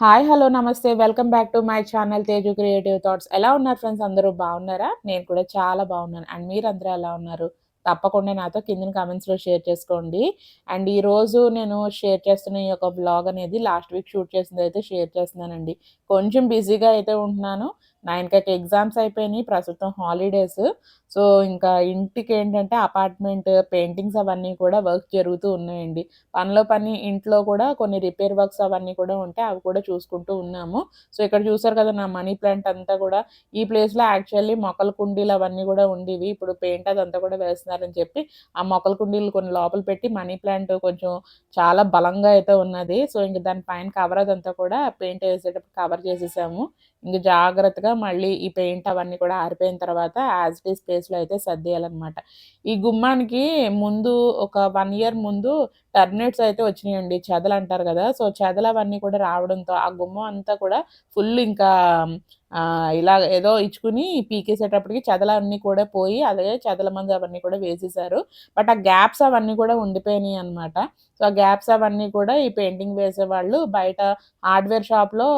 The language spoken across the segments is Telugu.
హాయ్ హలో నమస్తే. Welcome back to my channel Teju creative thoughts. ఎలా ఉన్నారు ఫ్రెండ్స్? అందరూ బాగున్నారా? నేను కూడా చాలా బాగున్నాను. అండ్ మీరు అందరూ ఎలా ఉన్నారు? తప్పకుండా నాతో కింద కామెంట్స్లో షేర్ చేసుకోండి. అండ్ ఈరోజు నేను షేర్ చేస్తున్న ఈ యొక్క బ్లాగ్ అనేది లాస్ట్ వీక్ షూట్ చేసింది అయితే షేర్ చేస్తున్నానండి. కొంచెం బిజీగా అయితే ఉంటున్నాను. నైన్కి ఎగ్జామ్స్ అయిపోయినాయి ప్రస్తుతం హాలిడేస్. సో ఇంకా ఇంటికి ఏంటంటే అపార్ట్మెంట్ పెయింటింగ్స్ అవన్నీ కూడా వర్క్ జరుగుతూ ఉన్నాయండి. పనిలో పని ఇంట్లో కూడా కొన్ని రిపేర్ వర్క్స్ అవన్నీ కూడా ఉంటాయి అవి కూడా చూసుకుంటూ ఉన్నాము. సో ఇక్కడ చూసారు కదా నా మనీ ప్లాంట్ అంతా కూడా. ఈ ప్లేస్లో యాక్చువల్లీ మొక్కల కుండీలు అవన్నీ కూడా ఉండేవి. ఇప్పుడు పెయింట్ అదంతా కూడా వేస్తున్నారని చెప్పి ఆ మొక్కల కుండీలు కొన్ని లోపల పెట్టి మనీ ప్లాంట్ కొంచెం చాలా బలంగా అయితే ఉన్నది. సో ఇంక దాని పైన కవర్ అదంతా కూడా పెయింట్ వేసేటప్పుడు కవర్ చేసేసాము. ఇంక జాగ్రత్తగా మళ్ళీ ఈ పెయింట్ అవన్నీ కూడా ఆరిపోయిన తర్వాత యాజ్ ఇట్ ఈస్ ప్లేస్లో అయితే సర్దేయాలన్నమాట. ఈ గుమ్మానికి ముందు ఒక వన్ ఇయర్ ముందు టర్నేట్స్ అయితే వచ్చినాయండి చెదలు అంటారు కదా. సో చెదలు అవన్నీ కూడా రావడంతో ఆ గుమ్మం అంతా కూడా ఫుల్ ఇంకా ఇలా ఏదో ఇచ్చుకుని పీకేసేటప్పటికి చెదలన్నీ కూడా పోయి అలాగే చెదల మందు అవన్నీ కూడా వేసేసారు. బట్ ఆ గ్యాప్స్ అవన్నీ కూడా ఉండిపోయినాయి అనమాట సో ఆ గ్యాప్స్ అవన్నీ కూడా ఈ పెయింటింగ్ వేసేవాళ్ళు బయట హార్డ్వేర్ షాప్లో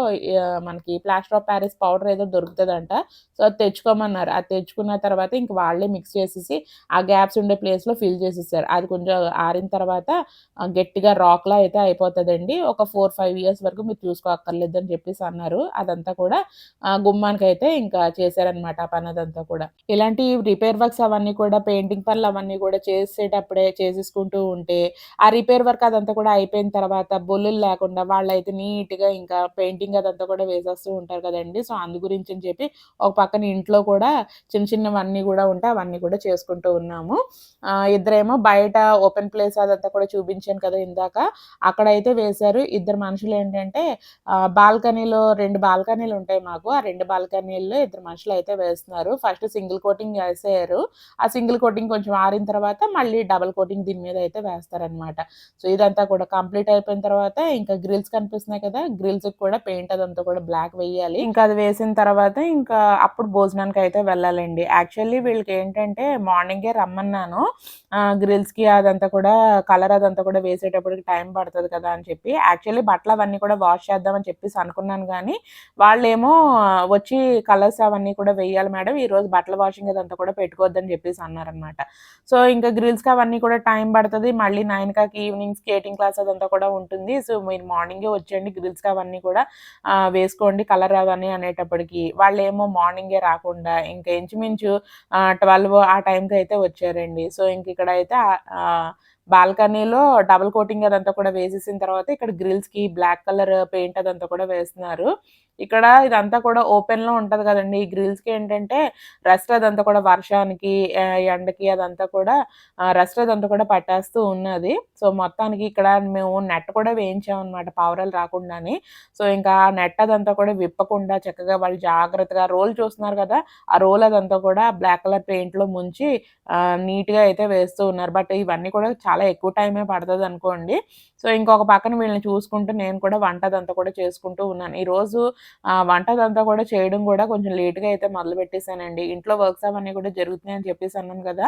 మనకి ప్లాస్టర్ ఆఫ్ ప్యారిస్ పౌడర్ ఏదో దొరుకుతుందంట. సో అది తెచ్చుకోమన్నారు. అది తెచ్చుకున్న తర్వాత ఇంక వాళ్ళే మిక్స్ చేసేసి ఆ గ్యాప్స్ ఉండే ప్లేస్లో ఫిల్ చేసేసారు. అది కొంచెం ఆరిన తర్వాత గట్టిగా రాక్లా అయితే అయిపోతుందండి. ఒక ఫోర్ ఫైవ్ ఇయర్స్ వరకు మీరు చూసుకోక్కర్లేదు అని చెప్పేసి అన్నారు. అదంతా కూడా గుమ్మానికి అయితే ఇంకా చేశారనమాట ఆ పని అదంతా కూడా. ఇలాంటి రిపేర్ వర్క్స్ అవన్నీ కూడా పెయింటింగ్ పనులు అవన్నీ కూడా చేసేటప్పుడే చేసేసుకుంటూ ఉంటే ఆ రిపేర్ వర్క్ అదంతా కూడా అయిపోయిన తర్వాత బొల్లులు లేకుండా వాళ్ళైతే నీట్గా ఇంకా పెయింటింగ్ అదంతా కూడా వేసేస్తూ ఉంటారు కదండి. సో అందు గురించి అని చెప్పి ఒక పక్కన ఇంట్లో కూడా చిన్న చిన్నవన్నీ కూడా ఉంటే అవన్నీ కూడా చేసుకుంటూ ఉన్నాము. ఇద్దరేమో బయట ఓపెన్ ప్లేస్ అదంతా కూడా చూపించాను కదా ఇందాక. అక్కడైతే వేశారు ఇద్దరు మనుషులు ఏంటంటే బాల్కనీలో రెండు బాల్కనీలు ఉంటాయి మాకు. ఆ రెండు బాల్కనీల్లో ఇద్దరు మనుషులు అయితే వేస్తున్నారు. ఫస్ట్ సింగిల్ కోటింగ్ వేసారు. ఆ సింగిల్ కోటింగ్ కొంచెం ఆరిన తర్వాత మళ్ళీ డబల్ కోటింగ్ దీని మీద అయితే వేస్తారనమాట సో ఇదంతా కూడా కంప్లీట్ అయిపోయిన తర్వాత ఇంకా గ్రిల్స్ కనిపిస్తున్నాయి కదా గ్రిల్స్ కూడా పెయింట్ అదంతా కూడా బ్లాక్ వేయాలి. ఇంకా అది వేసిన తర్వాత ఇంకా అప్పుడు భోజనానికి అయితే వెళ్ళాలండి. యాక్చువల్లీ వీళ్ళకి ఏంటంటే మార్నింగే రమ్మన్నాను. గ్రిల్స్కి అదంతా కూడా కలర్ అదంతా కూడా వేసేటప్పటికి టైం పడుతుంది కదా అని చెప్పి. యాక్చువల్లీ బట్టలు అవన్నీ కూడా వాష్ చేద్దామని చెప్పేసి అనుకున్నాను కానీ వాళ్ళేమో వచ్చి కలర్స్ అవన్నీ కూడా వేయాలి మేడం. ఈరోజు బట్టల వాషింగ్ అదంతా కూడా పెట్టుకోవద్దని చెప్పేసి అన్నారనమాట సో ఇంకా గ్రిల్స్కి అవన్నీ కూడా టైం పడుతుంది. మళ్ళీ నైన్ కాకి ఈవినింగ్ స్కేటింగ్ క్లాస్ అదంతా కూడా ఉంటుంది. సో మీరు మార్నింగే వచ్చేయండి గ్రిల్స్కి అవన్నీ కూడా వేసుకోండి కలర్ అవన్నీ అనేటప్పటికి. వాళ్ళు ఏమో మార్నింగే రాకుండా ఇంకా ఇంచుమించు ట్వెల్వ్ ఆ టైంకి అయితే వచ్చారండి. సో ఇంక ఇక్కడ అయితే బాల్కనీలో డబుల్ కోటింగ్ అదంతా కూడా వేసేసిన తర్వాత ఇక్కడ గ్రిల్స్కి బ్లాక్ కలర్ పెయింట్ అదంతా కూడా వేస్తున్నారు. ఇక్కడ ఇదంతా కూడా ఓపెన్లో ఉంటుంది కదండి. ఈ గ్రిల్స్కి ఏంటంటే రెస్ట్ అదంతా కూడా వర్షానికి ఎండకి అదంతా కూడా రెస్ట్ అదంతా కూడా పట్టేస్తూ ఉన్నది. సో మొత్తానికి ఇక్కడ మేము నెట్ కూడా వేయించామన్నమాట పావురాలు రాకుండాని. సో ఇంకా నెట్ అదంతా కూడా విప్పకుండా చక్కగా వాళ్ళు జాగ్రత్తగా రోల్ చూస్తున్నారు కదా ఆ రోల్ అదంతా కూడా బ్లాక్ కలర్ పెయింట్లో ముంచి నీట్గా అయితే వేస్తూ ఉన్నారు. బట్ ఇవన్నీ కూడా చాలా చాలా ఎక్కువ టైమే పడుతుంది అనుకోండి సో ఇంకొక పక్కన వీళ్ళని చూసుకుంటూ నేను కూడా వంటదంతా కూడా చేసుకుంటూ ఉన్నాను. ఈరోజు వంటదంతా కూడా చేయడం కూడా కొంచెం లేట్గా అయితే మొదలు పెట్టేశానండి. ఇంట్లో వర్క్స్ అవన్నీ కూడా జరుగుతున్నాయి అని చెప్పేసి అన్నాను కదా.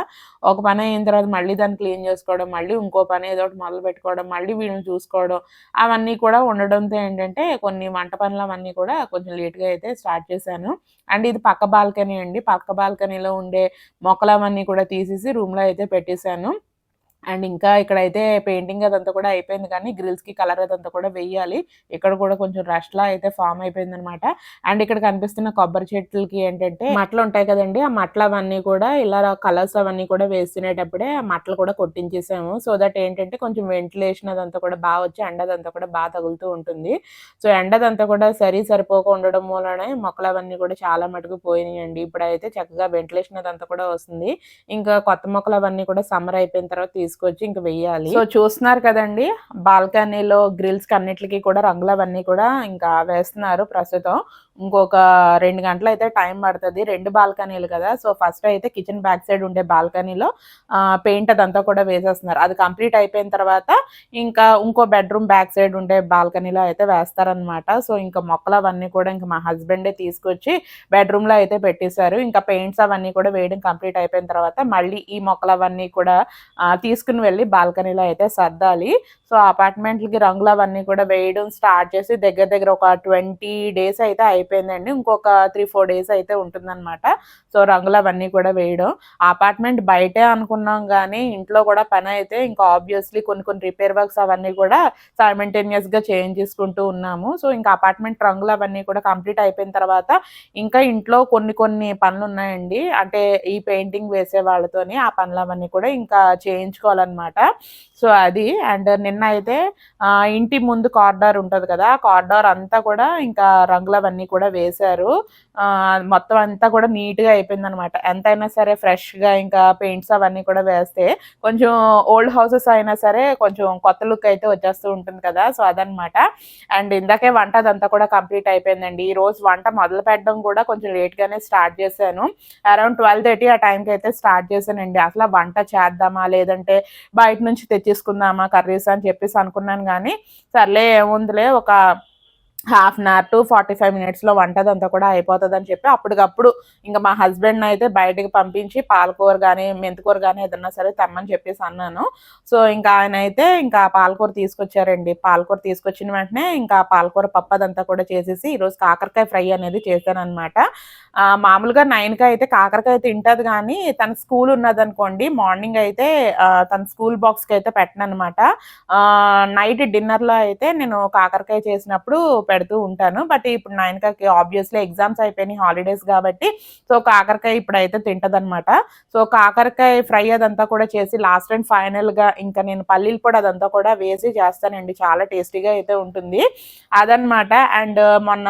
ఒక పని అయిన తర్వాత మళ్ళీ దాన్ని క్లీన్ చేసుకోవడం మళ్ళీ ఇంకో పని ఏదో ఒకటి మొదలు పెట్టుకోవడం మళ్ళీ వీళ్ళని చూసుకోవడం అవన్నీ కూడా ఉండడంతో ఏంటంటే కొన్ని వంట పనులు అవన్నీ కూడా కొంచెం లేట్గా అయితే స్టార్ట్ చేశాను. అండ్ ఇది పక్క బాల్కనీ అండి. పక్క బాల్కనీలో ఉండే మొక్కలు అవన్నీ కూడా తీసేసి రూమ్లో అయితే పెట్టేశాను. అండ్ ఇంకా ఇక్కడైతే పెయింటింగ్ అదంతా కూడా అయిపోయింది కానీ గ్రిల్స్కి కలర్ అదంతా కూడా వేయాలి. ఇక్కడ కూడా కొంచెం రష్లా అయితే ఫామ్ అయిపోయింది అనమాట అండ్ ఇక్కడ కనిపిస్తున్న కొబ్బరి చెట్లకి ఏంటంటే మట్టలు ఉంటాయి కదండి ఆ మట్టలు అవన్నీ కూడా ఇలా కలర్స్ అవన్నీ కూడా వేస్తునేటప్పుడే ఆ మట్టలు కూడా కొట్టించేసాము. సో దట్ ఏంటంటే కొంచెం వెంటిలేషన్ అదంతా కూడా బాగా వచ్చి ఎండ అదంతా కూడా బాగా తగులుతూ ఉంటుంది. సో ఎండదంతా కూడా సరి సరిపోక ఉండడం వలనే మొక్కలు అవన్నీ కూడా చాలా మటుకు పోయినాయండి. ఇప్పుడైతే చక్కగా వెంటిలేషన్ అదంతా కూడా వస్తుంది. ఇంకా కొత్త మొక్కలు అవన్నీ కూడా సమ్మర్ అయిపోయిన తర్వాత తీసుకొచ్చి ఇంక వెయ్యాలి. సో చూస్తున్నారు కదండి బాల్కనీలో గ్రిల్స్ అన్నిటికీ కూడా రంగులు అవన్నీ కూడా ఇంకా వేస్తున్నారు ప్రస్తుతం. ఇంకొక రెండు గంటలు అయితే టైం పడుతుంది. రెండు బాల్కనీలు కదా. సో ఫస్ట్ అయితే కిచెన్ బ్యాక్ సైడ్ ఉండే బాల్కనీలో పెయింట్ అదంతా కూడా వేసేస్తున్నారు. అది కంప్లీట్ అయిపోయిన తర్వాత ఇంకా ఇంకో బెడ్రూమ్ బ్యాక్ సైడ్ ఉండే బాల్కనీలో అయితే వేస్తారనమాట సో ఇంకా మొక్కలు అవన్నీ కూడా ఇంకా మా హస్బెండే తీసుకొచ్చి బెడ్రూమ్లో అయితే పెట్టేశారు. ఇంకా పెయింట్స్ అవన్నీ కూడా వేయడం కంప్లీట్ అయిపోయిన తర్వాత మళ్ళీ ఈ మొక్కలు అవన్నీ కూడా తీసుకుని వెళ్ళి బాల్కనీలో అయితే సర్దాలి. సో అపార్ట్మెంట్లకి రంగులు అవన్నీ కూడా వేయడం స్టార్ట్ చేసి దగ్గర దగ్గర ఒక ట్వంటీ డేస్ అయితే అయిపోయిందండి. ఇంకొక త్రీ ఫోర్ డేస్ అయితే ఉంటుందన్నమాట. సో రంగులు అవన్నీ కూడా వేయడం. అపార్ట్మెంట్ బయటే అనుకున్నాం కానీ ఇంట్లో కూడా పని అయితే ఇంకా ఆబ్వియస్లీ కొన్ని కొన్ని రిపేర్ వర్క్స్ అవన్నీ కూడా గా చేంజ్ చేసుకుంటూ ఉన్నాము. సో ఇంకా అపార్ట్మెంట్ రంగులు అవన్నీ కూడా కంప్లీట్ అయిపోయిన తర్వాత ఇంకా ఇంట్లో కొన్ని కొన్ని పనులు ఉన్నాయండి. అంటే ఈ పెయింటింగ్ వేసే వాళ్ళతోని ఆ పనులు అవన్నీ కూడా ఇంకా చేయించుకోవాలన్నమాట. సో అది. అండ్ నిన్న అయితే ఇంటి ముందు కార్డర్ ఉంటుంది కదా కార్డర్ అంతా కూడా ఇంకా రంగులవన్నీ కూడా కూడా వేశారు. మొత్తం అంతా కూడా నీట్గా అయిపోయింది అనమాట ఎంతైనా సరే ఫ్రెష్గా ఇంకా పెయింట్స్ అవన్నీ కూడా వేస్తే కొంచెం ఓల్డ్ హౌసెస్ అయినా సరే కొంచెం కొత్త లుక్ అయితే వచ్చేస్తూ ఉంటుంది కదా. సో అదనమాట. అండ్ ఇందాకే వంట అదంతా కూడా కంప్లీట్ అయిపోయిందండి. ఈ రోజు వంట మొదలు పెట్టడం కూడా కొంచెం లేట్గానే స్టార్ట్ చేశాను. అరౌండ్ ట్వెల్వ్ థర్టీ ఆ టైంకి అయితే స్టార్ట్ చేశానండి. అసలు వంట చేద్దామా లేదంటే బయట నుంచి తెచ్చేసుకుందామా కర్రీస్ అని చెప్పేసి అనుకున్నాను కానీ సర్లే ఏముందిలే ఒక half an hour to forty five మినిట్స్లో వంటదంతా కూడా అయిపోతుంది అని చెప్పి అప్పటికప్పుడు ఇంకా మా హస్బెండ్ అయితే బయటకు పంపించి పాలకూర కానీ మెంతికూర కానీ ఏదన్నా సరే తెమ్మని చెప్పేసి అన్నాను. సో ఇంకా ఆయన అయితే ఇంకా పాలకూర తీసుకొచ్చారండి. పాలకూర తీసుకొచ్చిన వెంటనే ఇంకా పాలకూర పప్పు అదంతా కూడా చేసేసి ఈరోజు కాకరకాయ ఫ్రై అనేది చేశాను అనమాట మామూలుగా నైన్కి అయితే కాకరకాయ తింటుంది కానీ తన స్కూల్ ఉన్నదనుకోండి మార్నింగ్ అయితే తన స్కూల్ బాక్స్కి అయితే పెట్టను అనమాట నైట్ డిన్నర్లో అయితే నేను కాకరకాయ చేసినప్పుడు పెడుతూ ఉంటాను. బట్ ఇప్పుడు నైన్కి ఆబ్వియస్లీ ఎగ్జామ్స్ అయిపోయినాయి హాలిడేస్ కాబట్టి సో కాకరకాయ ఇప్పుడైతే తింటదనమాట సో కాకరకాయ ఫ్రై అదంతా కూడా చేసి లాస్ట్ అండ్ ఫైనల్గా ఇంకా నేను పల్లీలు పొడి అదంతా కూడా వేసి చేస్తానండి. చాలా టేస్టీగా అయితే ఉంటుంది. అదనమాట అండ్ uh, మొన్న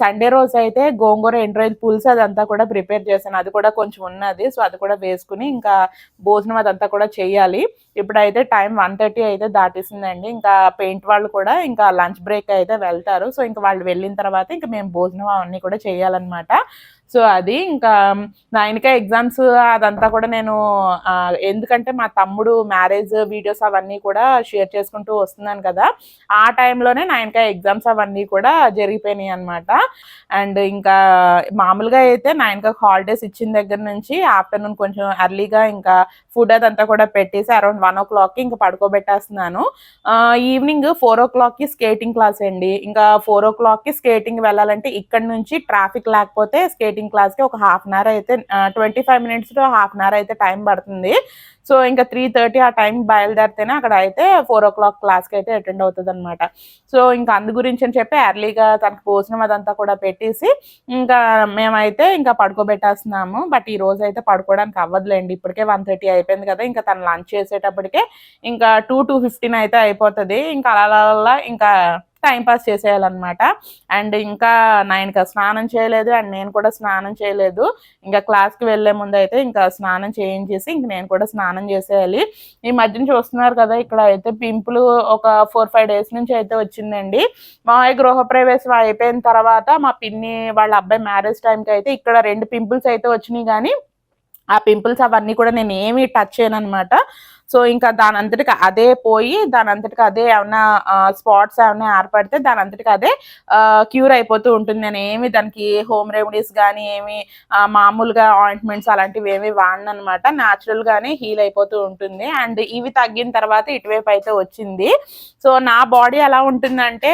సండే రోజు అయితే గోంగూర ఎండ్రాయిల్ పులుసు అదంతా కూడా ప్రిపేర్ చేశాను. అది కూడా కొంచెం ఉన్నది. సో అది కూడా వేసుకుని ఇంకా భోజనం అదంతా కూడా చేయాలి. ఇప్పుడైతే టైం వన్ థర్టీ అయితే దాటేసిందండి. ఇంకా పెయింట్ వాళ్ళు కూడా ఇంకా లంచ్ బ్రేక్ అయితే వెళ్తారు. సో ఇంకా వాళ్ళు వెళ్ళిన తర్వాత ఇంకా మేము భోజనం అవన్నీ కూడా చేయాలన్నమాట. సో అది ఇంకా నాయనకాయ ఎగ్జామ్స్ అదంతా కూడా నేను ఎందుకంటే మా తమ్ముడు మ్యారేజ్ వీడియోస్ అవన్నీ కూడా షేర్ చేసుకుంటూ వస్తున్నాను కదా ఆ టైంలోనే నాయనకాయ ఎగ్జామ్స్ అవన్నీ కూడా జరిగిపోయినాయి అనమాట అండ్ ఇంకా మామూలుగా అయితే నైన్కే హాలిడేస్ ఇచ్చిన దగ్గర నుంచి ఆఫ్టర్నూన్ కొంచెం ఎర్లీగా ఇంకా ఫుడ్ అదంతా కూడా పెట్టేసి అరౌండ్ వన్ ఓ క్లాక్కి ఇంకా పడుకోబెట్టేస్తున్నాను. ఈవినింగ్ ఫోర్ ఓ క్లాక్కి స్కేటింగ్ క్లాస్ అండి. ఇంకా ఫోర్ ఓ క్లాక్కి స్కేటింగ్ వెళ్ళాలంటే ఇక్కడ నుంచి ట్రాఫిక్ లేకపోతే స్కేటింగ్ క్లాస్ క్లాస్కి ఒక హాఫ్ అన్ అవర్ అయితే twenty five minutes to half an hour అయితే టైం పడుతుంది. సో ఇంకా త్రీ థర్టీ ఆ టైం బయలుదేరితేనే అక్కడ అయితే ఫోర్ ఓ క్లాక్ క్లాస్కి అయితే అటెండ్ అవుతుంది అనమాట సో ఇంకా అందు గురించి అని చెప్పి ఎర్లీగా తనకు భోజనం అదంతా కూడా పెట్టేసి ఇంకా మేమైతే ఇంకా పడుకోబెట్టేస్తున్నాము. బట్ ఈ రోజు అయితే పడుకోవడానికి అవ్వదులేండి. ఇప్పటికే వన్ థర్టీ అయిపోయింది కదా ఇంకా తను లంచ్ చేసేటప్పటికే ఇంకా టూ టూ ఫిఫ్టీన్ అయితే అయిపోతుంది. ఇంకా అలా ఇంకా టైంపాస్ చేసేయాలన్నమాట. అండ్ ఇంకా నైన్కి స్నానం చేయలేదు అండ్ నేను కూడా స్నానం చేయలేదు. ఇంకా క్లాస్కి వెళ్ళే ముందు అయితే ఇంకా స్నానం చేయించేసి ఇంక నేను కూడా స్నానం చేసేయాలి. ఈ మధ్యన చూస్తున్నారు కదా ఇక్కడ అయితే పింపుల్ ఒక ఫోర్ ఫైవ్ డేస్ నుంచి అయితే వచ్చిందండి. మా గృహప్రవేశం అయిపోయిన తర్వాత మా పిన్ని వాళ్ళ అబ్బాయి మ్యారేజ్ టైంకి అయితే ఇక్కడ రెండు పింపుల్స్ అయితే వచ్చినాయి కానీ ఆ పింపుల్స్ అవన్నీ కూడా నేను ఏమి టచ్ చేయను అనమాట సో ఇంకా దాని అంతటికి అదే పోయి దాని అంతటికి అదే ఏమైనా స్పాట్స్ ఏమైనా ఏర్పడితే దాని అంతటికి అదే క్యూర్ అయిపోతూ ఉంటుంది. నేను ఏమి దానికి హోమ్ రెమెడీస్ కానీ ఏమి మామూలుగా ఆయింట్మెంట్స్ అలాంటివి ఏమి వాడిన అనమాట న్యాచురల్గానే హీల్ అయిపోతూ ఉంటుంది. అండ్ ఇవి తగ్గిన తర్వాత ఇటువైపు అయితే వచ్చింది. సో నా బాడీ ఎలా ఉంటుందంటే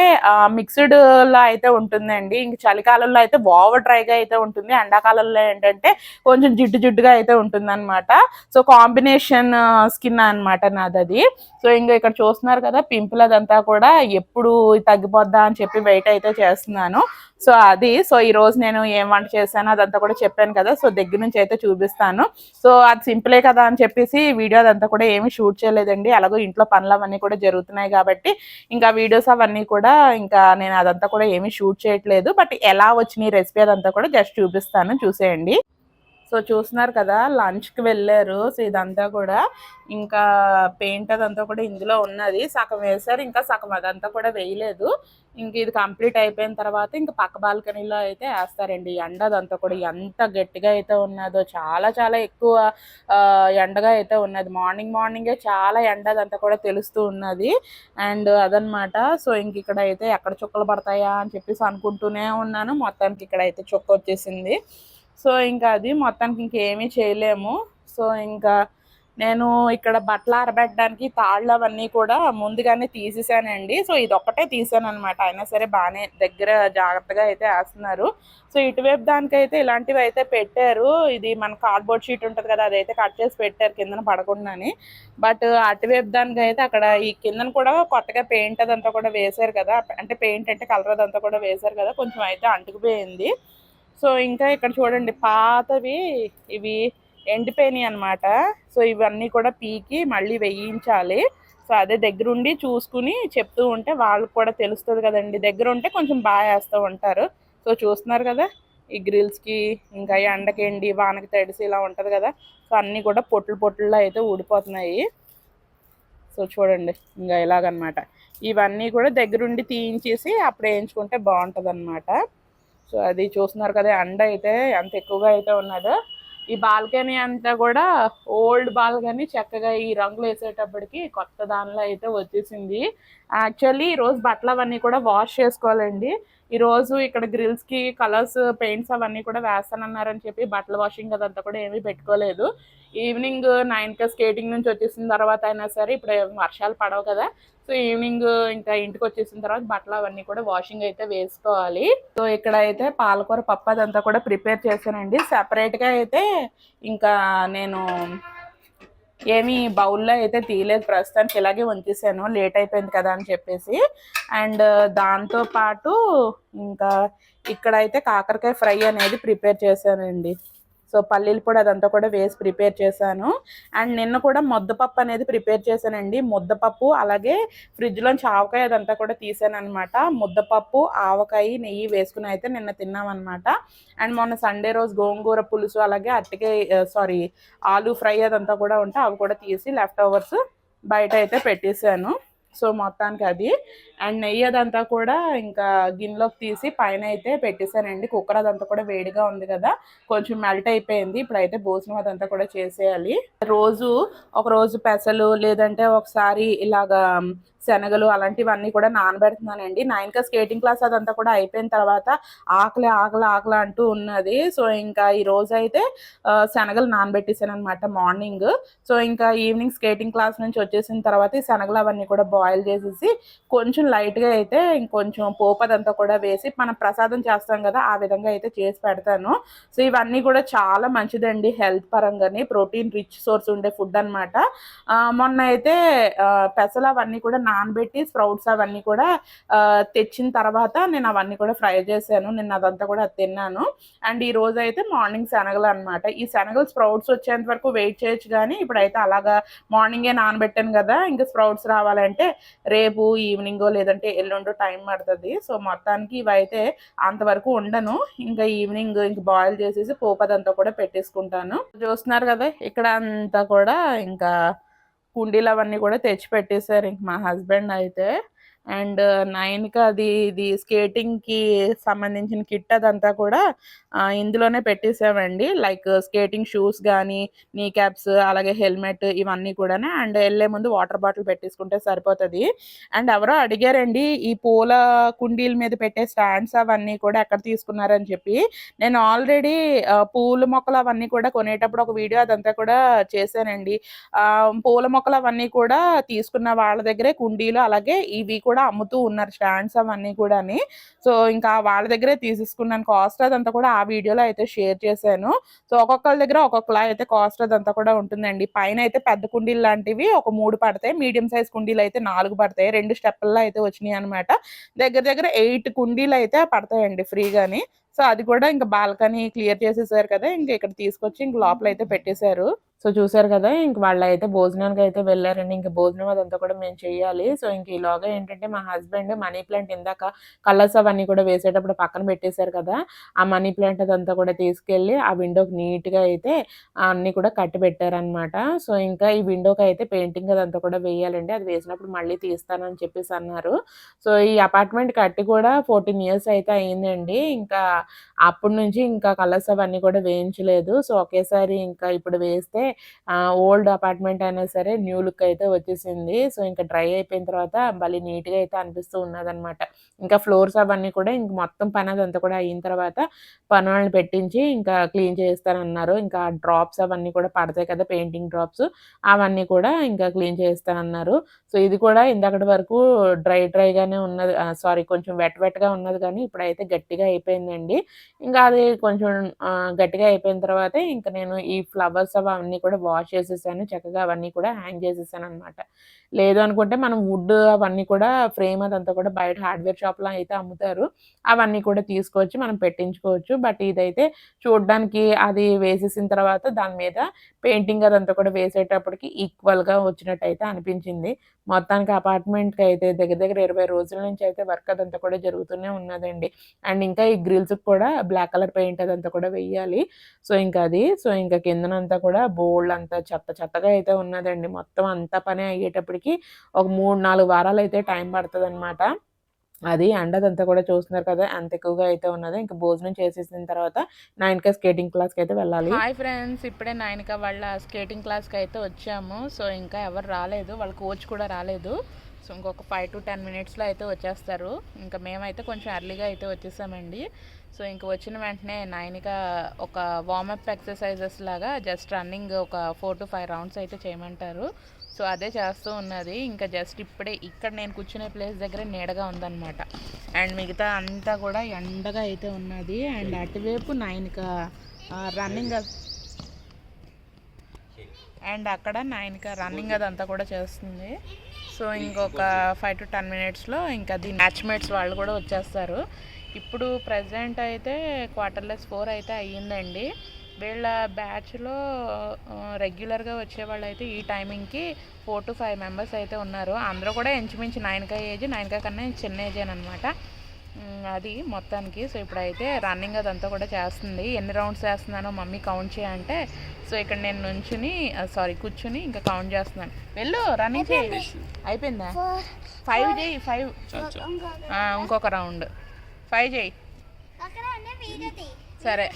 మిక్స్డ్లో అయితే ఉంటుందండి. ఇంక చలికాలంలో అయితే ఓవర్ డ్రైగా అయితే ఉంటుంది. ఎండాకాలంలో ఏంటంటే కొంచెం జిడ్డు జిడ్డుగా అయితే ఉంటుంది అనమాట సో కాంబినేషన్ స్కిన్ అనమాట నాది అది సో ఇంకా ఇక్కడ చూస్తున్నారు కదా పింపుల్ అదంతా కూడా ఎప్పుడు తగ్గిపోద్దా అని చెప్పి వెయిట్ అయితే చేస్తున్నాను. సో అది సో ఈ రోజు నేను ఏం వంట చేశాను అదంతా కూడా చెప్పాను కదా సో దగ్గర నుంచి అయితే చూపిస్తాను. సో అది సింపులే కదా అని చెప్పేసి వీడియో అదంతా కూడా ఏమి షూట్ చేయలేదండి. అలాగో ఇంట్లో పనులు అవన్నీ కూడా జరుగుతున్నాయి కాబట్టి ఇంకా వీడియోస్ అవన్నీ కూడా ఇంకా నేను అదంతా కూడా ఏమీ షూట్ చేయట్లేదు. బట్ ఎలా వచ్చినాయి రెసిపీ అదంతా కూడా జస్ట్ చూపిస్తాను. చూసేయండి. సో చూస్తున్నారు కదా లంచ్కి వెళ్ళారు. సో ఇదంతా కూడా ఇంకా పెయింట్ అదంతా కూడా ఇందులో ఉన్నది. సగం వేశారు ఇంకా సగం అదంతా కూడా వేయలేదు. ఇంక ఇది కంప్లీట్ అయిపోయిన తర్వాత ఇంక పక్క బాల్కనీలో అయితే వేస్తారండి. ఎండ అదంతా కూడా ఎంత గట్టిగా అయితే ఉన్నదో చాలా చాలా ఎక్కువ ఎండగా అయితే ఉన్నది. మార్నింగ్ మార్నింగే చాలా ఎండ అదంతా కూడా తెలుస్తూ ఉన్నది. అండ్ అదనమాట సో ఇంక ఇక్కడ అయితే ఎక్కడ చుక్కలు పడతాయా అని చెప్పేసి అనుకుంటూనే ఉన్నాను. మొత్తానికి ఇక్కడ అయితే చుక్క వచ్చేసింది. సో ఇంకా అది మొత్తానికి ఇంకేమీ చేయలేము. సో ఇంకా నేను ఇక్కడ బట్టలు ఆరబెట్టడానికి తాళ్ళు అవన్నీ కూడా ముందుగానే తీసేసానండి. సో ఇది ఒక్కటే తీసాను అనమాట అయినా సరే బాగానే దగ్గర జాగ్రత్తగా అయితే వేస్తున్నారు. సో ఇటువైపు దానికైతే ఇలాంటివి అయితే పెట్టారు. ఇది మన కార్డ్బోర్డ్ షీట్ ఉంటుంది కదా అదైతే కట్ చేసి పెట్టారు కిందన పడకుండానే. బట్ అటువైపు దానికైతే అక్కడ ఈ కిందన కూడా కొత్తగా పెయింట్ అదంతా కూడా వేశారు కదా. అంటే పెయింట్ అంటే కలర్ అదంతా కూడా వేశారు కదా కొంచెం అయితే అంటుకుపోయింది. సో ఇంకా ఇక్కడ చూడండి పాతవి ఇవి ఎండిపోయినాయి అనమాట సో ఇవన్నీ కూడా పీకి మళ్ళీ వేయించాలి. సో అదే దగ్గరుండి చూసుకుని చెప్తూ ఉంటే వాళ్ళకి కూడా తెలుస్తుంది కదండి. దగ్గర ఉంటే కొంచెం బాగా వేస్తూ ఉంటారు. సో చూస్తున్నారు కదా ఈ గ్రిల్స్కి ఇంకా ఎండకి ఎండి వానకి తడిసి ఇలా ఉంటుంది కదా. సో అన్నీ కూడా పొట్లు పొట్లలో అయితే ఊడిపోతున్నాయి. సో చూడండి ఇంకా ఇలాగనమాట. ఇవన్నీ కూడా దగ్గరుండి తీయించేసి అప్పుడు వేయించుకుంటే బాగుంటుంది అనమాట సో అది చూస్తున్నారు కదా ఎండ అయితే ఎంత ఎక్కువగా అయితే ఉన్నదో. ఈ బాల్కనీ అంతా కూడా ఓల్డ్ బాల్కనీ చక్కగా ఈ రంగులు వేసేటప్పటికి కొత్త దానిలో అయితే వచ్చేసింది. యాక్చువల్లీ ఈరోజు బట్టలు అవన్నీ కూడా వాష్ చేసుకోవాలండి. ఈరోజు ఇక్కడ గ్రిల్స్కి కలర్స్ పెయింట్స్ అవన్నీ కూడా వేస్తానన్నారని చెప్పి బట్టల వాషింగ్ అదంతా కూడా ఏమీ పెట్టుకోలేదు. ఈవినింగ్ నైన్కి స్కేటింగ్ నుంచి వచ్చేసిన తర్వాత అయినా సరే ఇప్పుడు వర్షాలు పడవు కదా. సో ఈవినింగ్ ఇంకా ఇంటికి వచ్చేసిన తర్వాత బట్టలు అవన్నీ కూడా వాషింగ్ అయితే వేసుకోవాలి. సో ఇక్కడ అయితే పాలకూర పప్పు అదంతా కూడా ప్రిపేర్ చేశానండి. సెపరేట్గా అయితే ఇంకా నేను ఏమి బౌల్లో అయితే తీయలేదు. ప్రస్తుతానికి ఇలాగే ఉంచేసాను లేట్ అయిపోయింది కదా అని చెప్పేసి. అండ్ దాంతో పాటు ఇంకా ఇక్కడైతే కాకరకాయ ఫ్రై అనేది ప్రిపేర్ చేశానండి. సో పల్లీలు కూడా అదంతా కూడా వేసి ప్రిపేర్ చేశాను. అండ్ నిన్న కూడా ముద్దపప్పు అనేది ప్రిపేర్ చేశానండి. ముద్దపప్పు అలాగే ఫ్రిడ్జ్లోంచి ఆవకాయ అదంతా కూడా తీసాను అనమాట ముద్దపప్పు ఆవకాయ నెయ్యి వేసుకుని అయితే నిన్న తిన్నామన్నమాట. అండ్ మొన్న సండే రోజు గోంగూర పులుసు అలాగే అట్టికే సారీ ఆలు ఫ్రై అదంతా కూడా ఉంటే అవి కూడా తీసి లెఫ్ట్ ఓవర్స్ బయట అయితే పెట్టేశాను. సో మొత్తానికి అది. అండ్ నెయ్యి అదంతా కూడా ఇంకా గిన్నెలోకి తీసి పైన అయితే పెట్టేశానండి. కుక్కర్ అదంతా కూడా వేడిగా ఉంది కదా కొంచెం మెల్ట్ అయిపోయింది. ఇప్పుడైతే భోజనం అదంతా కూడా చేసేయాలి. రోజు ఒక రోజు పెసలు లేదంటే ఒకసారి ఇలాగా శనగలు అలాంటివన్నీ కూడా నానబెడుతున్నానండి. నైన్కా స్కేటింగ్ క్లాస్ అదంతా కూడా అయిపోయిన తర్వాత ఆకలి ఆకలి ఆకలి అంటూ ఉన్నది. సో ఇంకా ఈ రోజు అయితే శనగలు నానబెట్టేసాను అనమాట మార్నింగ్. సో ఇంకా ఈవినింగ్ స్కేటింగ్ క్లాస్ నుంచి వచ్చేసిన తర్వాత ఈ శనగలు అవన్నీ కూడా బాయిల్ చేసేసి కొంచెం లైట్గా అయితే ఇంకొంచెం పోపు అదంతా కూడా వేసి మనం ప్రసాదం చేస్తాం కదా ఆ విధంగా అయితే చేసి పెడతాను. సో ఇవన్నీ కూడా చాలా మంచిదండి హెల్త్ పరంగానే. ప్రోటీన్ రిచ్ సోర్స్ ఉండే ఫుడ్ అనమాట మొన్న అయితే పెసలు అవన్నీ కూడా నానబెట్టి స్ప్రౌట్స్ అవన్నీ కూడా తెచ్చిన తర్వాత నేను అవన్నీ కూడా ఫ్రై చేశాను. నేను అదంతా కూడా తిన్నాను. అండ్ ఈ రోజు అయితే మార్నింగ్ శనగలు అనమాట ఈ శనగలు స్ప్రౌట్స్ వచ్చేంత వరకు వెయిట్ చేయొచ్చు కానీ ఇప్పుడైతే అలాగా మార్నింగే నానబెట్టాను కదా ఇంకా స్ప్రౌట్స్ రావాలంటే రేపు ఈవినింగో లేదంటే ఎల్లుండో టైం పడుతుంది. సో మొత్తానికి ఇవైతే అంతవరకు ఉండను. ఇంకా ఈవినింగ్ ఇంక బాయిల్ చేసేసి పోపదంతా కూడా పెట్టేసుకుంటాను. చూస్తున్నారు కదా ఇక్కడ అంతా కూడా ఇంకా కుండీలు అవన్నీ కూడా తెచ్చి పెట్టేశారు ఇంక మా హస్బెండ్ అయితే అండ్ నయన్కి అది ఇది స్కేటింగ్కి సంబంధించిన కిట్ అదంతా కూడా ఇందులోనే పెట్టేసామండి. లైక్ స్కేటింగ్ షూస్ కానీ నీ క్యాప్స్ అలాగే హెల్మెట్ ఇవన్నీ కూడా అండ్ వెళ్ళే ముందు వాటర్ బాటిల్ పెట్టేసుకుంటే సరిపోతుంది. అండ్ ఎవరో అడిగారండి ఈ పూల కుండీల మీద పెట్టే స్టాండ్స్ అవన్నీ కూడా ఎక్కడ తీసుకున్నారని చెప్పి. నేను ఆల్రెడీ పూల మొక్కలు అవన్నీ కూడా కొనేటప్పుడు ఒక వీడియో అదంతా కూడా చేశానండి. పూల మొక్కలు అవన్నీ కూడా తీసుకున్న వాళ్ళ దగ్గరే కుండీలు అలాగే ఇవి కూడా అమ్ముతూ ఉన్నారు స్టాండ్స్ అవన్నీ కూడా సో ఇంకా వాళ్ళ దగ్గరే తీసేసుకున్నాను. కాస్ట్ అదంతా కూడా ఆ వీడియోలో అయితే షేర్ చేశాను. సో ఒక్కొక్కరి దగ్గర ఒక్కొక్కలా అయితే కాస్ట్ అదంతా కూడా ఉంటుందండి. పైన అయితే పెద్ద కుండీలు లాంటివి ఒక మూడు పడతాయి. మీడియం సైజ్ కుండీలు అయితే నాలుగు పడతాయి. రెండు స్టెప్పుల్లో అయితే వచ్చినాయి అనమాట దగ్గర దగ్గర ఎయిట్ కుండీలు అయితే పడతాయండి ఫ్రీగాని. సో అది కూడా ఇంకా బాల్కనీ క్లియర్ చేసేసారు కదా ఇంకా ఇక్కడ తీసుకొచ్చి ఇంక లోపల అయితే పెట్టేశారు. సో చూసారు కదా ఇంక వాళ్ళైతే భోజనానికి అయితే వెళ్ళారండి. ఇంక భోజనం అదంతా కూడా మేము చేయాలి సో ఇంక ఈలోగా ఏంటంటే మా హస్బెండ్ మనీ ప్లాంట్ ఇందాక కలర్స్ అవన్నీ కూడా వేసేటప్పుడు పక్కన పెట్టేశారు కదా! ఆ మనీ ప్లాంట్ అదంతా కూడా తీసుకెళ్ళి ఆ విండోకి నీట్‌గా అయితే అన్నీ కూడా కట్టి పెట్టారనమాట. సో ఇంకా ఈ విండోకి అయితే పెయింటింగ్ అదంతా కూడా వేయాలండి. అది వేసినప్పుడు మళ్ళీ తీస్తానని చెప్పేసి అన్నారు. సో ఈ అపార్ట్మెంట్ కట్టి కూడా 14 ఇయర్స్ అయితే అయిందండి. ఇంకా అప్పటి నుంచి ఇంకా కలర్స్ అవన్నీ కూడా వేయించలేదు. సో ఒకేసారి ఇంకా ఇప్పుడు వేస్తే ఓల్డ్ అపార్ట్మెంట్ అయినా సరే న్యూ లుక్ అయితే వచ్చేసింది. సో ఇంకా డ్రై అయిపోయిన తర్వాత భలే నీట్‌గా అయితే అనిపిస్తూ ఉన్నదనమాట. ఇంకా ఫ్లోర్స్ అవన్నీ కూడా ఇంక మొత్తం పని అదంతా కూడా అయిన తర్వాత పనులను పెట్టించి ఇంకా క్లీన్ చేస్తానన్నారు. ఇంకా డ్రాప్స్ అవన్నీ కూడా పడతాయి కదా! పెయింటింగ్ డ్రాప్స్ అవన్నీ కూడా ఇంకా క్లీన్ చేస్తానన్నారు. సో ఇది కూడా ఇందకటి వరకు డ్రై డ్రైగానే ఉన్నది సారీ కొంచెం వెట్ వెట్‌గా ఉన్నది కానీ ఇప్పుడైతే గట్టిగా అయిపోయిందండి. ఇంకా అది కొంచెం గట్టిగా అయిపోయిన తర్వాత ఇంకా నేను ఈ ఫ్లవర్స్ అవన్నీ కూడా వాష్ చేసేసాను. చక్కగా అవన్నీ కూడా హ్యాంగ్ చేసేసాను అనమాట లేదు అనుకుంటే మనం వుడ్ అవన్నీ కూడా ఫ్రేమ్ అదంతా కూడా బయట హార్డ్‌వేర్ షాప్‌లో అయితే అమ్ముతారు. అవన్నీ కూడా తీసుకొచ్చి మనం పెట్టించుకోవచ్చు. బట్ ఇదైతే చూడడానికి అది వేసేసిన తర్వాత దాని మీద పెయింటింగ్ అదంతా కూడా వేసేటప్పటికి ఈక్వల్‌గా వచ్చినట్టయితే అనిపించింది. మొత్తానికి అపార్ట్మెంట్‌కి అయితే దగ్గర దగ్గర 20 రోజుల నుంచి అయితే వర్క్ అదంతా కూడా జరుగుతూనే ఉన్నదండి. అండ్ ఇంకా ఈ గ్రిల్స్‌కి కూడా బ్లాక్ కలర్ పెయింట్ అదంతా కూడా వెయ్యాలి. సో ఇంకా అది. సో ఇంకా కిందనంతా కూడా బోలెడంత చెత్త చెత్తగా అయితే ఉన్నదండి. మొత్తం అంతా పని అయ్యేటప్పటికి ఒక మూడు నాలుగు వారాలు అయితే టైం పడతదనమాట. అది ఎండదంతా కూడా చూస్తున్నారు కదా! అంత ఎక్కువగా అయితే ఉన్నది ఇంకా భోజనం చేసేసిన తర్వాత 9కే స్కేటింగ్ క్లాస్‌కైతే వెళ్ళాలి. Hi friends! ఇప్పుడే 9క వాళ్ళ స్కేటింగ్ క్లాస్‌కైతే వచ్చాము. సో ఇంకా ఎవరు రాలేదు. వాళ్ళ కోచ్ కూడా రాలేదు. సో ఇంకొక 5-10 మినిట్స్‌లో అయితే వచ్చేస్తారు. ఇంకా మేమైతే కొంచెం ఎర్లీగా అయితే వచ్చేసామండి. సో ఇంక వచ్చిన వెంటనే 9క ఒక వార్మప్ ఎక్సర్‌సైజెస్ లాగా జస్ట్ రన్నింగ్ ఒక 4-5 రౌండ్స్ అయితే చేయమంటారు. సో అదే చేస్తూ ఉన్నది. ఇంకా జస్ట్ ఇప్పుడే ఇక్కడ నేను కూర్చునే ప్లేస్ దగ్గర నీడగా ఉందన్నమాట అండ్ మిగతా అంతా కూడా ఎండగా అయితే ఉన్నది. అండ్ అటువైపు 9క రన్నింగ్ అండ్ అక్కడ 9క రన్నింగ్ అదంతా కూడా చేస్తుంది. సో ఇంకొక 5-10 మినిట్స్‌లో ఇంకా దీని బ్యాచ్‌మేట్స్ వాళ్ళు కూడా వచ్చేస్తారు. ఇప్పుడు ప్రజెంట్ అయితే క్వార్టర్‌లెస్ ఫోర్ అయితే అయ్యిందండి. వీళ్ళ బ్యాచ్‌లో రెగ్యులర్గా వచ్చేవాళ్ళు అయితే ఈ టైమింగ్‌కి 4-5 మెంబర్స్ అయితే ఉన్నారు. అందరూ కూడా ఇంచుమించు నైన్కా ఏజ్, నైన్కా కన్నా చిన్న ఏజే అని అనమాట అది మొత్తానికి. సో ఇప్పుడైతే రన్నింగ్ అదంతా కూడా చేస్తుంది. ఎన్ని రౌండ్స్ చేస్తున్నానో మమ్మీ కౌంట్ చెయి అంటే, సో ఇక్కడ నేను నుంచుని సారీ కూర్చొని ఇంకా కౌంట్ చేస్తున్నాను. వెళ్ళు రన్నింగ్ చెయి. అయిపోయిందా? 5 చెయ్యి 5 ఆ! ఇంకొక రౌండ్. 5 చెయ్యి. సరే.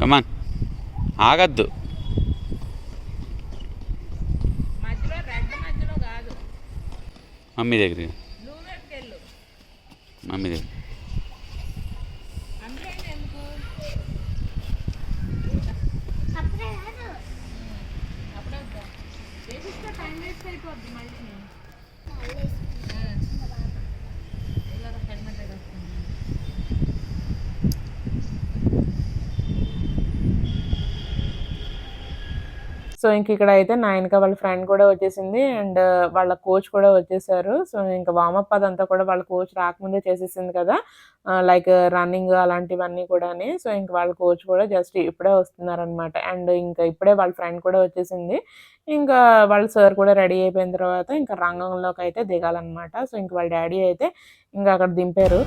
కమాన్ ఆగద్దు మధ్యలో రెడ్ మధ్యలో కాదు. మమ్మీ దగ్గర బ్లూ వైపుకెళ్ళు. మమ్మీ దగ్గర అందులో ఎందుకు? అప్పుడే వద్దా? చేసిస్తే 10 మినిట్స్ అయిపోద్ది మళ్ళీ. సో ఇంక ఇక్కడ అయితే నాయనక వాళ్ళ ఫ్రెండ్ కూడా వచ్చేసింది. అండ్ వాళ్ళ కోచ్ కూడా వచ్చేసారు. సో ఇంకా వార్మప్ అదంతా కూడా వాళ్ళ కోచ్ రాకముందే చేసేసింది కదా! లైక్ రన్నింగ్ అలాంటివన్నీ కూడాని. సో ఇంక వాళ్ళ కోచ్ కూడా జస్ట్ ఇప్పుడే వస్తున్నారనమాట. అండ్ ఇంకా ఇప్పుడే వాళ్ళ ఫ్రెండ్ కూడా వచ్చేసింది. ఇంకా వాళ్ళ సార్ కూడా రెడీ అయిపోయిన తర్వాత ఇంకా రంగంలోకి అయితే దిగాలనమాట. సో ఇంక వాళ్ళ డాడీ అయితే ఇంకా అక్కడ దింపారు.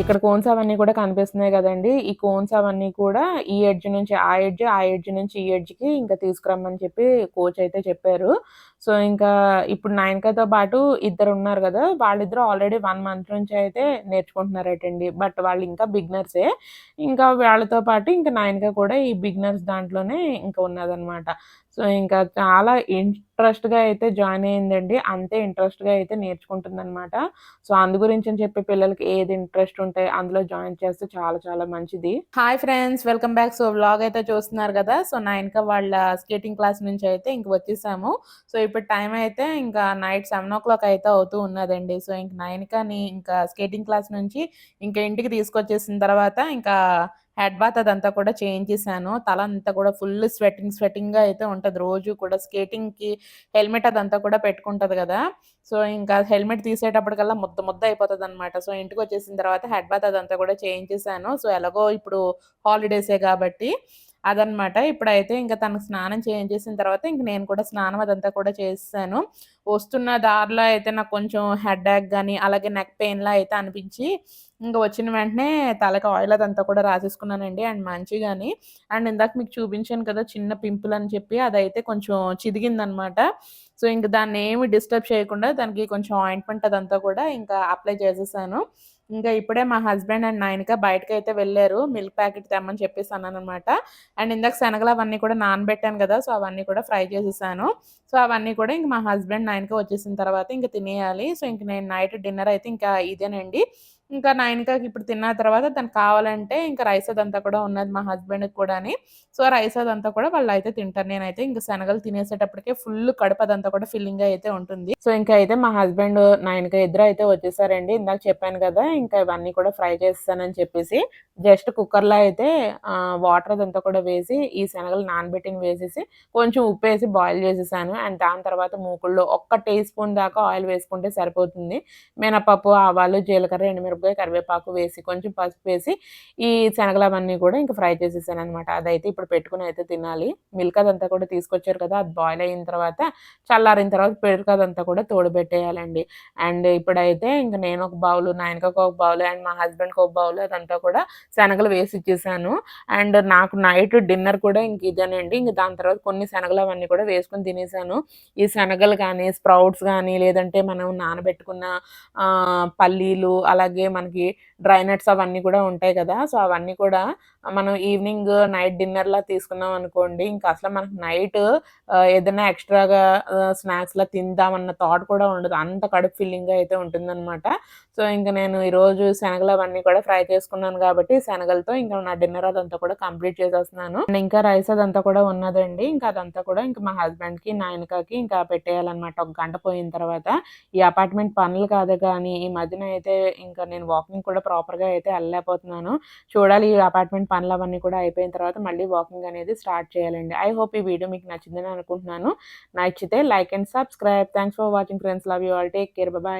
ఇక్కడ కోన్స్ అవన్నీ కూడా కనిపిస్తున్నాయి కదండి ఈ కోన్స్ అవన్నీ కూడా ఈ ఎడ్జ్ నుంచి ఆ ఎడ్జ్, ఆ ఎడ్జ్ నుంచి ఈ ఎడ్జ్‌కి ఇంకా తీసుకురమ్మని చెప్పి కోచ్ అయితే చెప్పారు. సో, ఇంకా ఇప్పుడు నాయనకతో పాటు ఇద్దరు ఉన్నారు కదా వాళ్ళిద్దరు ఆల్రెడీ వన్ మంత్ నుంచి అయితే నేర్చుకుంటున్నారటండి. బట్ వాళ్ళు ఇంకా బిగ్నర్సే ఇంకా వాళ్ళతో పాటు ఇంకా నాయనక కూడా ఈ బిగ్నర్స్ దాంట్లోనే ఇంకా ఉన్నదనమాట. సో, ఇంకా చాలా ఇంట్రెస్ట్‌గా అయితే జాయిన్ అయిందండి. అంతే ఇంట్రెస్ట్‌గా అయితే నేర్చుకుంటుందనమాట. సో, అందు గురించి అని చెప్పి పిల్లలకి ఏది ఇంట్రెస్ట్ ఉంటే అందులో జాయిన్ చేస్తే చాలా చాలా మంచిది. Hi friends! Welcome back. So, vlog అయితే చూస్తున్నారు కదా సో, నయనిక వాళ్ళ స్కేటింగ్ క్లాస్ నుంచి అయితే ఇంక వచ్చేసాము. సో, ఇప్పుడు టైం అయితే ఇంకా నైట్ 7:00 అయితే అవుతూ ఉన్నదండి. సో, ఇంక నయనికని ఇంకా స్కేటింగ్ క్లాస్ నుంచి ఇంకా ఇంటికి తీసుకొచ్చేసిన తర్వాత ఇంకా హెడ్ బాత్ అదంతా కూడా చేయించేసాను. తలంతా కూడా ఫుల్ స్వెటింగ్ స్వెట్టింగ్గా అయితే ఉంటుంది రోజు కూడా స్కేటింగ్‌కి హెల్మెట్ అదంతా కూడా పెట్టుకుంటుంది కదా సో, ఇంకా హెల్మెట్ తీసేటప్పటికల్లా ముద్ద ముద్ద అయిపోతుంది అనమాట సో, ఇంటికి వచ్చేసిన తర్వాత హెడ్ బాత్ అదంతా కూడా చేయించేసాను. సో, ఎలాగో ఇప్పుడు హాలిడేసే కాబట్టి అదనమాట. ఇప్పుడైతే ఇంకా తనకు స్నానం చేయించేసిన తర్వాత ఇంక నేను కూడా స్నానం అదంతా కూడా చేసేసాను. వస్తున్న దారిలో అయితే నాకు కొంచెం హెడ్యాక్ కానీ అలాగే నెక్ పెయిన్‌లా అయితే అనిపించి ఇంకా వచ్చిన వెంటనే తలకి ఆయిల్ అదంతా కూడా రాసేసుకున్నానండి. అండ్ మంచిగాని అండ్ ఇందాక మీకు చూపించాను కదా! చిన్న పింపుల్ అని చెప్పి అదైతే కొంచెం చిదిగిందనమాట. సో, ఇంక ఏమి డిస్టర్బ్ చేయకుండా దానికి కొంచెం ఆయింట్‌మెంట్ అదంతా కూడా ఇంకా అప్లై చేసేసాను. ఇంకా ఇప్పుడే మా హస్బెండ్ అండ్ నాయనక బయటకు అయితే వెళ్ళారు మిల్క్ ప్యాకెట్ తెమ్మని చెప్పేసి అన్నాననమాట. అండ్ ఇందాక శనగలు అవన్నీ కూడా నానబెట్టాను కదా సో, అవన్నీ కూడా ఫ్రై చేసేసాను. సో, అవన్నీ కూడా ఇంక మా హస్బెండ్, నాయనక వచ్చేసిన తర్వాత ఇంక తినేయాలి. సో, ఇంక నేను నైట్ డిన్నర్ అయితే ఇంకా ఇదేనండి. ఇంకా నయనికకి ఇప్పుడు తిన్న తర్వాత తనకు కావాలంటే ఇంకా రైస్ అదంతా కూడా ఉన్నది మా హస్బెండ్‌కి కూడాని. సో, రైస్ అదంతా కూడా వాళ్ళు అయితే తింటారు. నేనైతే ఇంకా శనగలు తినేసేటప్పటికే ఫుల్ కడుపు అదంతా కూడా ఫిల్లింగ్ అయితే ఉంటుంది. సో, ఇంకా అయితే మా హస్బెండ్, నయనిక ఇద్దరు అయితే వచ్చేసారండి. ఇందాక చెప్పాను కదా ఇంకా ఇవన్నీ కూడా ఫ్రై చేస్తానని చెప్పేసి జస్ట్ కుక్కర్‌లో అయితే వాటర్ అదంతా కూడా వేసి ఈ శనగలు నానబెట్టిన వేసేసి కొంచెం ఉప్పు వేసి బాయిల్ చేసేసాను. అండ్ దాని తర్వాత మూకుల్లో ఒక్క టీ స్పూన్ దాకా ఆయిల్ వేసుకుంటే సరిపోతుంది. మినపప్పు, ఆవాలు, జీలకర్ర, ఎండుమిరపకాయ, కరివేపాకు వేసి కొంచెం పసుపు వేసి ఈ శనగలు అవన్నీ కూడా ఇంకా ఫ్రై చేసేసాను అనమాట అదైతే ఇప్పుడు పెట్టుకుని అయితే తినాలి. మిల్క్ అదంతా కూడా తీసుకొచ్చారు కదా! అది బాయిల్ అయిన తర్వాత చల్లారిన తర్వాత పెరుగు అదంతా కూడా తోడుబెట్టేయాలండి. అండ్ ఇప్పుడైతే ఇంకా నేను ఒక బౌలు, నయనికకు ఒక బౌలు అండ్ మా హస్బెండ్‌కి ఒక బౌలు అదంతా కూడా శనగలు వేసి ఇచ్చేసాను. అండ్ నాకు నైట్ డిన్నర్ కూడా ఇంక ఇదేనండి. ఇంక దాని తర్వాత కొన్ని శనగలు అవన్నీ కూడా వేసుకొని తినేసాను. ఈ శనగలు కానీ స్ప్రౌట్స్ కానీ లేదంటే మనం నానబెట్టుకున్న పల్లీలు అలాగే మనకి డ్రై నట్స్ అవన్నీ కూడా ఉంటాయి కదా! సో, అవన్నీ కూడా మనం ఈవినింగ్ నైట్ డిన్నర్‌లా తీసుకున్నాం అనుకోండి ఇంకా అసలు మనకు నైట్ ఏదైనా ఎక్స్‌ట్రాగా స్నాక్స్‌లా తిందామన్న థాట్ కూడా ఉండదు. అంత కడుపు ఫిల్లింగ్ అయితే ఉంటుందన్నమాట సో, ఇంకా నేను ఈరోజు శనగలు అవన్నీ కూడా ఫ్రై చేసుకున్నాను కాబట్టి శనగలతో ఇంకా నా డిన్నర్ అదంతా కూడా కంప్లీట్ చేసేస్తున్నాను. అండ్ ఇంకా రైస్ అదంతా కూడా ఉన్నదండి. ఇంకా అదంతా కూడా ఇంకా మా హస్బెండ్‌కి, నాయనకాకి ఇంకా పెట్టేయాలన్నమాట ఒక గంట పోయిన తర్వాత. ఈ అపార్ట్‌మెంట్ పనులు కాదు కానీ ఈ మధ్యన అయితే ఇంకా నేను నేను వాకింగ్ కూడా ప్రాపర్‌గా అయితే వెళ్ళలేకపోతున్నాను చూడాలి ఈ అపార్ట్‌మెంట్ పనులు అవన్నీ కూడా అయిపోయిన తర్వాత మళ్ళీ వాకింగ్ అనేది స్టార్ట్ చేయాలండి. ఐ హోప్ ఈ వీడియో మీకు నచ్చిందని అనుకుంటున్నాను. నచ్చితే like and subscribe. Thanks for watching friends. Love you all. Take care. Bye